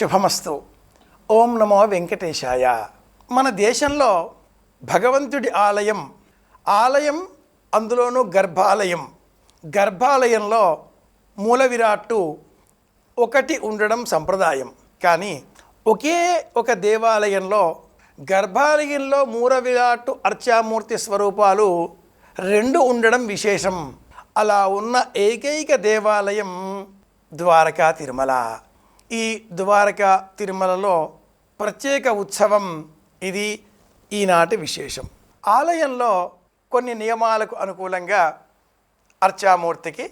శుభమస్తు. ఓం నమో వెంకటేశాయ. మన దేశంలో భగవంతుడి ఆలయం ఆలయం అందులోనూ గర్భాలయం. గర్భాలయంలో మూల విరాట్టు ఒకటి ఉండడం సంప్రదాయం. కానీ ఒకే ఒక దేవాలయంలో గర్భాలయంలో మూల విరాట్టు అర్చామూర్తి స్వరూపాలు రెండు ఉండడం విశేషం. అలా ఉన్న ఏకైక దేవాలయం ద్వారకా తిరుమల. ఈ ద్వారకా తిరుమలలో ప్రత్యేక ఉత్సవం ఇది ఈనాటి విశేషం. ఆలయంలో కొన్ని నియమాలకు అనుకూలంగా అర్చామూర్తికి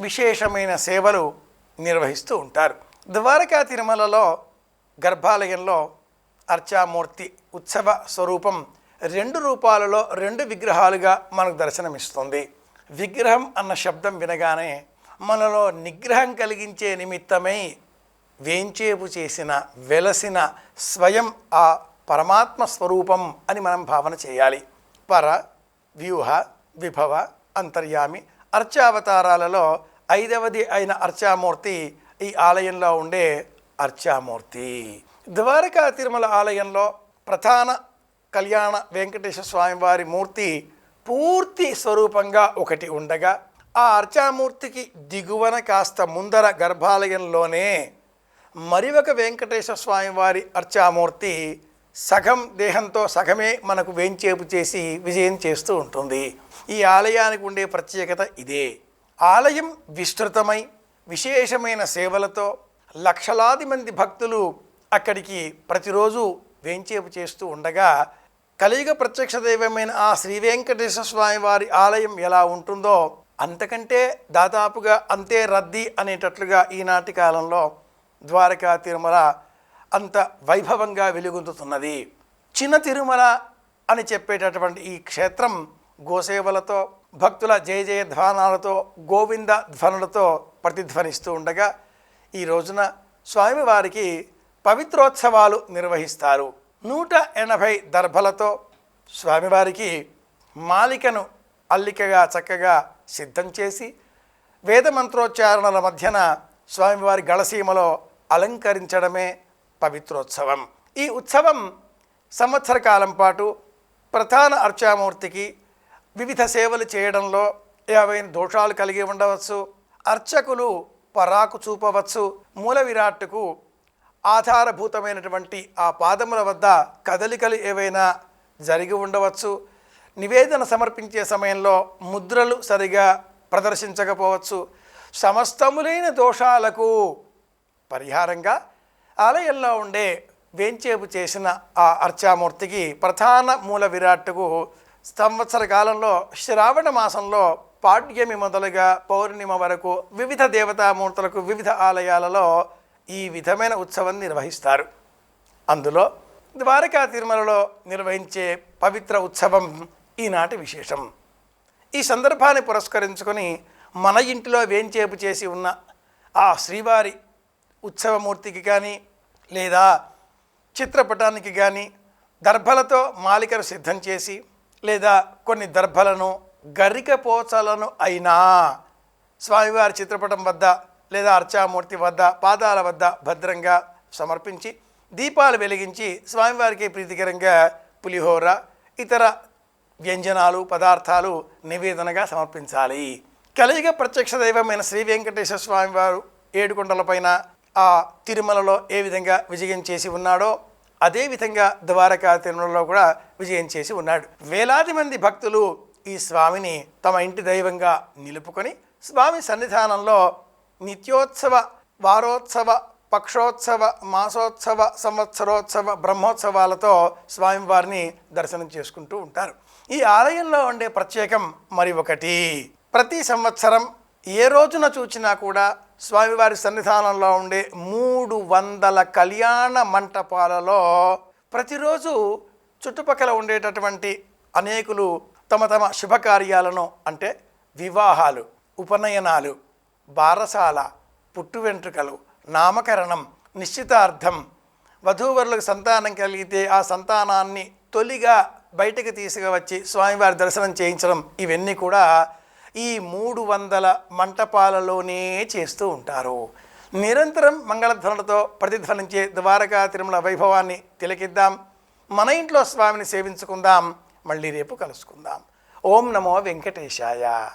విశేషమైన సేవలు నిర్వహిస్తూ ఉంటారు. ద్వారకా తిరుమలలో గర్భాలయంలో అర్చామూర్తి ఉత్సవ స్వరూపం రెండు రూపాలలో రెండు విగ్రహాలుగా మనకు దర్శనమిస్తుంది. విగ్రహం అన్న శబ్దం వినగానే మనలో నిగ్రహం కలిగించే నిమిత్తమై వేంచేపు చేసిన వెలసిన స్వయం ఆ పరమాత్మ స్వరూపం అని మనం భావన చేయాలి. పర వ్యూహ విభవ అంతర్యామి అర్చావతారాలలో ఐదవది అయిన అర్చామూర్తి ఈ ఆలయంలో ఉండే అర్చామూర్తి. ద్వారకా తిరుమల ఆలయంలో ప్రధాన కళ్యాణ వెంకటేశ్వర స్వామివారి మూర్తి పూర్తి స్వరూపంగా ఒకటి ఉండగా ఆ అర్చామూర్తికి దిగువన కాస్త ముందర గర్భాలయంలోనే మరి ఒక వెంకటేశ్వర స్వామి వారి అర్చామూర్తి సగం దేహంతో సగమే మనకు వేంచేపు చేసి విజయం చేస్తూ ఉంటుంది. ఈ ఆలయానికి ఉండే ప్రత్యేకత ఇదే. ఆలయం విస్తృతమై విశేషమైన సేవలతో లక్షలాది మంది భక్తులు అక్కడికి ప్రతిరోజు వేంచేపు చేస్తూ ఉండగా కలియుగ ప్రత్యక్ష దైవమైన ఆ శ్రీ వెంకటేశ్వర స్వామి వారి ఆలయం ఎలా ఉంటుందో అంతకంటే దాదాపుగా అంతే రద్దీ అనేటట్లుగా ఈనాటి కాలంలో ద్వారకా తిరుమల అంత వైభవంగా వెలుగొందుతున్నది. చిన్న తిరుమల అని చెప్పేటటువంటి ఈ క్షేత్రం గోసేవలతో భక్తుల జయ జయ ధ్వానాలతో గోవింద ధ్వనులతో ప్రతిధ్వనిస్తూ ఉండగా ఈ రోజున స్వామివారికి పవిత్రోత్సవాలు నిర్వహిస్తారు. నూట ఎనభై దర్భలతో స్వామివారికి మాలికను అల్లికగా చక్కగా సిద్ధం చేసి వేద మంత్రోచ్చారణల మధ్యన స్వామివారి గళసీమలో అలంకరించడమే పవిత్రోత్సవం. ఈ ఉత్సవం సంవత్సర కాలం పాటు ప్రధాన అర్చామూర్తికి వివిధ సేవలు చేయడంలో ఏవైనా దోషాలు కలిగి ఉండవచ్చు అర్చకులు పరాకు చూపవచ్చు మూల విరాట్టుకు ఆధారభూతమైనటువంటి ఆ పాదముల వద్ద కదలికలు ఏవైనా జరిగి ఉండవచ్చు నివేదన సమర్పించే సమయంలో ముద్రలు సరిగా ప్రదర్శించకపోవచ్చు సమస్తములైన దోషాలకు పరిహారంగా ఆలయంలో ఉండే వేంచేపు చేసిన ఆ అర్చామూర్తికి ప్రధాన మూల విరాట్టుకు సంవత్సర కాలంలో శ్రావణ మాసంలో పాడ్యమి మొదలుగా పౌర్ణిమ వరకు వివిధ దేవతామూర్తులకు వివిధ ఆలయాలలో ఈ విధమైన ఉత్సవం నిర్వహిస్తారు. అందులో ద్వారకా తిరుమలలో నిర్వహించే పవిత్ర ఉత్సవం ఈనాటి విశేషం. ఈ సందర్భాన్ని పురస్కరించుకొని మన ఇంటిలో వేంచేపు చేసి ఉన్న ఆ శ్రీవారి ఉత్సవమూర్తికి కానీ లేదా చిత్రపటానికి కానీ దర్భలతో మాలికను సిద్ధం చేసి లేదా కొన్ని దర్భలను గరిక పోచలను అయినా స్వామివారి చిత్రపటం వద్ద లేదా అర్చామూర్తి వద్ద పాదాల వద్ద భద్రంగా సమర్పించి దీపాలు వెలిగించి స్వామివారికి ప్రీతికరంగా పులిహోర ఇతర వ్యంజనాలు పదార్థాలు నివేదనగా సమర్పించాలి. కలియుగ ప్రత్యక్ష దైవమైన శ్రీ వెంకటేశ్వర స్వామివారు ఏడుకొండలపైన ఆ తిరుమలలో ఏ విధంగా విజయం చేసి ఉన్నాడో అదేవిధంగా ద్వారకా తిరుమలలో కూడా విజయం చేసి ఉన్నాడు. వేలాది మంది భక్తులు ఈ స్వామిని తమ ఇంటి దైవంగా నిలుపుకొని స్వామి సన్నిధానంలో నిత్యోత్సవ వారోత్సవ పక్షోత్సవ మాసోత్సవ సంవత్సరోత్సవ బ్రహ్మోత్సవాలతో స్వామివారిని దర్శనం చేసుకుంటూ ఉంటారు. ఈ ఆలయంలో ఉండే ప్రత్యేకం మరి ఒకటి. ప్రతి సంవత్సరం ఏ రోజున చూచినా కూడా స్వామివారి సన్నిధానంలో ఉండే మూడు వందల కళ్యాణ మంటపాలలో ప్రతిరోజు చుట్టుపక్కల ఉండేటటువంటి అనేకులు తమ తమ శుభకార్యాలను అంటే వివాహాలు ఉపనయనాలు బారసాల పుట్టు వెంట్రుకలు నామకరణం నిశ్చితార్థం వధూవరులకు సంతానం కలిగితే ఆ సంతానాన్ని తొలిగా బయటకు తీసుకువచ్చి స్వామివారి దర్శనం చేయించడం ఇవన్నీ కూడా ఈ మూడు వందల మంటపాలలోనే చేస్తూ ఉంటారు. నిరంతరం మంగళధ్వనులతో ప్రతిధ్వనించే ద్వారకా తిరుమల వైభవాన్ని తిలకిద్దాం. మన ఇంట్లో స్వామిని సేవించుకుందాం. మళ్ళీ రేపు కలుసుకుందాం. ఓం నమో వెంకటేశాయ.